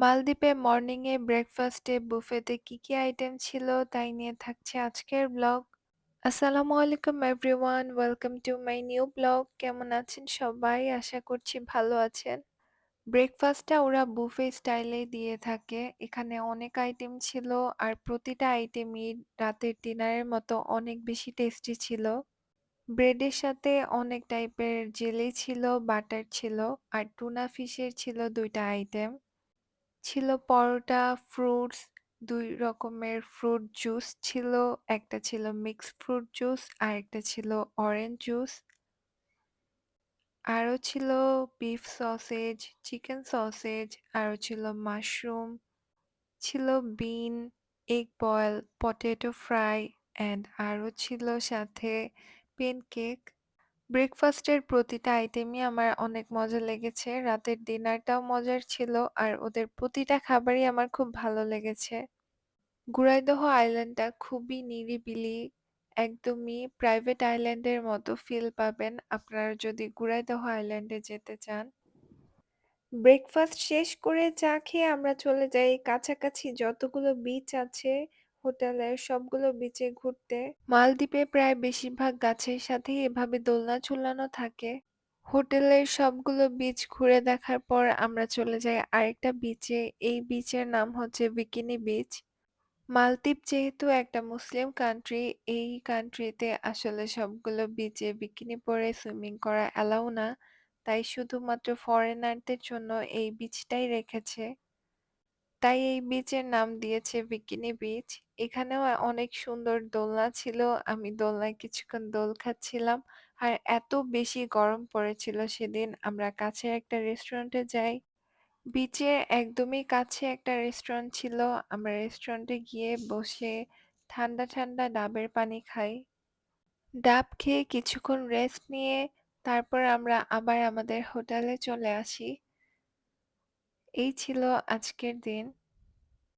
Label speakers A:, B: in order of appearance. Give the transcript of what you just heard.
A: মালদ্বীপে মর্নিং এ ব্রেকফাস্টে বুফেতে কি, কি আইটেম ছিল তাই নিয়ে থাকছে আজকের ব্লগ। আসসালামু আলাইকুম everyone welcome to my new vlog. কেমন আছেন সবাই? আশা করছি ভালো আছেন। ব্রেকফাস্টটা ওরা বুফে স্টাইলে দিয়ে থাকে। এখানে অনেক আইটেম ছিল আর প্রতিটা আইটেমই রাতের ডিনারের মতো অনেক বেশি টেস্টি ছিল। ব্রেডের সাথে অনেক টাইপের জেলি ছিল, বাটার ছিল আর টুনা ফিশের ছিল দুইটা আইটেম। ছিল পরোটা, ফ্রুটস, ২ রকমের ফ্রুট জুস ছিল, একটা ছিল মিক্সড ফ্রুট জুস, আরেকটা ছিল অরেঞ্জ জুস। আরও ছিল বিফ সসেজ, চিকেন সসেজ, আরও ছিল মাশরুম, ছিল bean, egg boil, potato fry and আরও ছিল সাথে পেনকেক। ব্রেকফাস্টের প্রতিটা আইটেমই আমার অনেক মজা লেগেছে। রাতের ডিনারটাও মজার ছিল আর ওদের প্রতিটা খাবারই আমার খুব ভালো লেগেছে। গুরাইদহ আইল্যান্ডটা খুবই নিরিবিলি, একদমই প্রাইভেট আইল্যান্ডের মতো ফিল পাবেন আপনারা যদি গুরাইদহ আইল্যান্ডে যেতে চান। ব্রেকফাস্ট শেষ করে চা খেয়ে আমরা চলে যাই কাছাকাছি যতগুলো বিচ আছে হোটেলের সবগুলো বিচে ঘুরতে। মালদ্বীপে প্রায় বেশিরভাগ গাছের সাথেই এভাবে দোলনা ঝুলানো থাকে। হোটেলের সবগুলো বিচ ঘুরে দেখার পর আমরা চলে যাই আরেকটা বিচে। এই বিচের নাম হচ্ছে বিকিনি বিচ। মালদ্বীপ যেহেতু একটা মুসলিম কান্ট্রি, এই কান্ট্রিতে আসলে সবগুলো বিচে বিকিনি পরে সুইমিং করা অ্যালাউ না। তাই শুধুমাত্র ফরেনারদের জন্য এই বিচটাই রেখেছে। তাই এই বিচের নাম দিয়েছে বিকিনি বিচ। এখানেও অনেক সুন্দর দোলনা ছিল। আমি দোলনায় কিছুক্ষণ দোল খাচ্ছিলাম। আর এত বেশি গরম পড়েছিল সেদিন আমরা কাছের একটা রেস্টুরেন্টে যাই। বিচের একদমই কাছে একটা রেস্টুরেন্ট ছিল। আমরা রেস্টুরেন্টে গিয়ে বসে ঠান্ডা, ঠান্ডা ডাবের পানি খাই। ডাব খেয়ে কিছুক্ষণ রেস্ট নিয়ে তারপর আমরা আবার আমাদের হোটেলে চলে আসি। এই ছিল আজকের দিন।